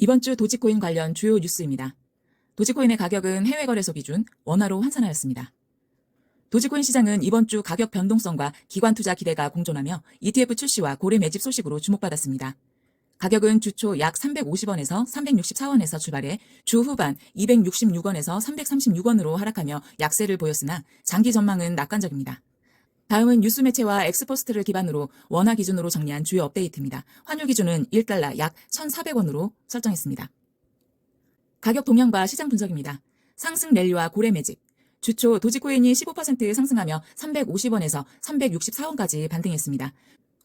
이번 주 도지코인 관련 주요 뉴스입니다. 도지코인의 가격은 해외 거래소 기준 원화로 환산하였습니다. 도지코인 시장은 이번 주 가격 변동성과 기관 투자 기대가 공존하며 ETF 출시와 고래 매집 소식으로 주목받았습니다. 가격은 주초 약 350원에서 364원에서 출발해 주 후반 266원에서 336원으로 하락하며 약세를 보였으나 장기 전망은 낙관적입니다. 다음은 뉴스 매체와 엑스포스트를 기반으로 원화 기준으로 정리한 주요 업데이트입니다. 환율 기준은 1달러 약 1,400원으로 설정했습니다. 가격 동향과 시장 분석입니다. 상승 랠리와 고래 매집. 주초 도지코인이 15% 상승하며 350원에서 364원까지 반등했습니다.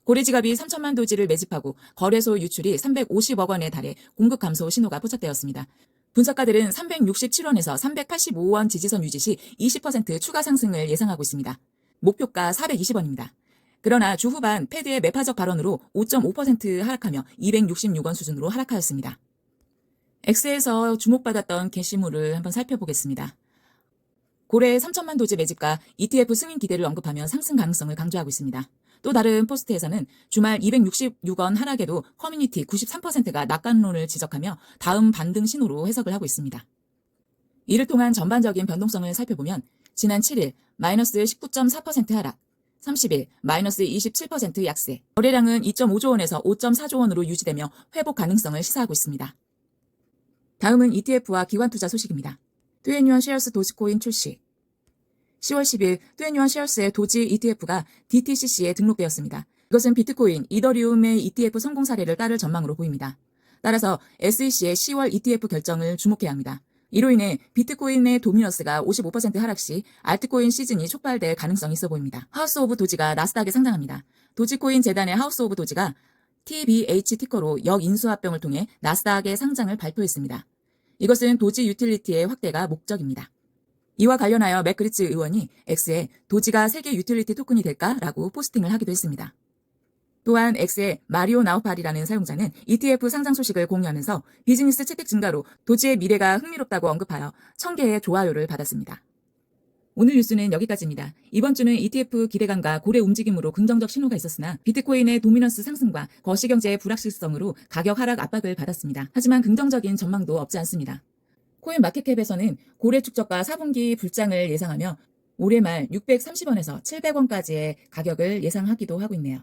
고래 지갑이 3천만 도지를 매집하고 거래소 유출이 350억 원에 달해 공급 감소 신호가 포착되었습니다. 분석가들은 367원에서 385원 지지선 유지 시 20% 추가 상승을 예상하고 있습니다. 목표가 420원입니다. 그러나 주 후반 패드의 매파적 발언으로 5.5% 하락하며 266원 수준으로 하락하였습니다. X에서 주목받았던 게시물을 한번 살펴보겠습니다. 고래 3천만 도지 매집과 ETF 승인 기대를 언급하며 상승 가능성을 강조하고 있습니다. 또 다른 포스트에서는 주말 266원 하락에도 커뮤니티 93%가 낙관론을 지적하며 다음 반등 신호로 해석을 하고 있습니다. 이를 통한 전반적인 변동성을 살펴보면 지난 7일 마이너스 19.4% 하락, 30일 마이너스 27% 약세, 거래량은 2.5조 원에서 5.4조 원으로 유지되며 회복 가능성을 시사하고 있습니다. 다음은 ETF와 기관 투자 소식입니다. 트웬유원 쉐어스 도지코인 출시 10월 10일 트웬유원 쉐어스의 도지 ETF가 DTCC에 등록되었습니다. 이것은 비트코인, 이더리움의 ETF 성공 사례를 따를 전망으로 보입니다. 따라서 SEC의 10월 ETF 결정을 주목해야 합니다. 이로 인해 비트코인의 도미너스가 55% 하락 시 알트코인 시즌이 촉발될 가능성이 있어 보입니다. 하우스 오브 도지가 나스닥에 상장합니다. 도지코인 재단의 하우스 오브 도지가 TBH 티커로 역인수합병을 통해 나스닥의 상장을 발표했습니다. 이것은 도지 유틸리티의 확대가 목적입니다. 이와 관련하여 맥그리츠 의원이 X에 도지가 세계 유틸리티 토큰이 될까라고 포스팅을 하기도 했습니다. 또한 X의 마리오 나우팔이라는 사용자는 ETF 상장 소식을 공유하면서 비즈니스 채택 증가로 도지의 미래가 흥미롭다고 언급하여 1000개의 좋아요를 받았습니다. 오늘 뉴스는 여기까지입니다. 이번 주는 ETF 기대감과 고래 움직임으로 긍정적 신호가 있었으나 비트코인의 도미넌스 상승과 거시경제의 불확실성으로 가격 하락 압박을 받았습니다. 하지만 긍정적인 전망도 없지 않습니다. 코인 마켓캡에서는 고래 축적과 4분기 불장을 예상하며 올해 말 630원에서 700원까지의 가격을 예상하기도 하고 있네요.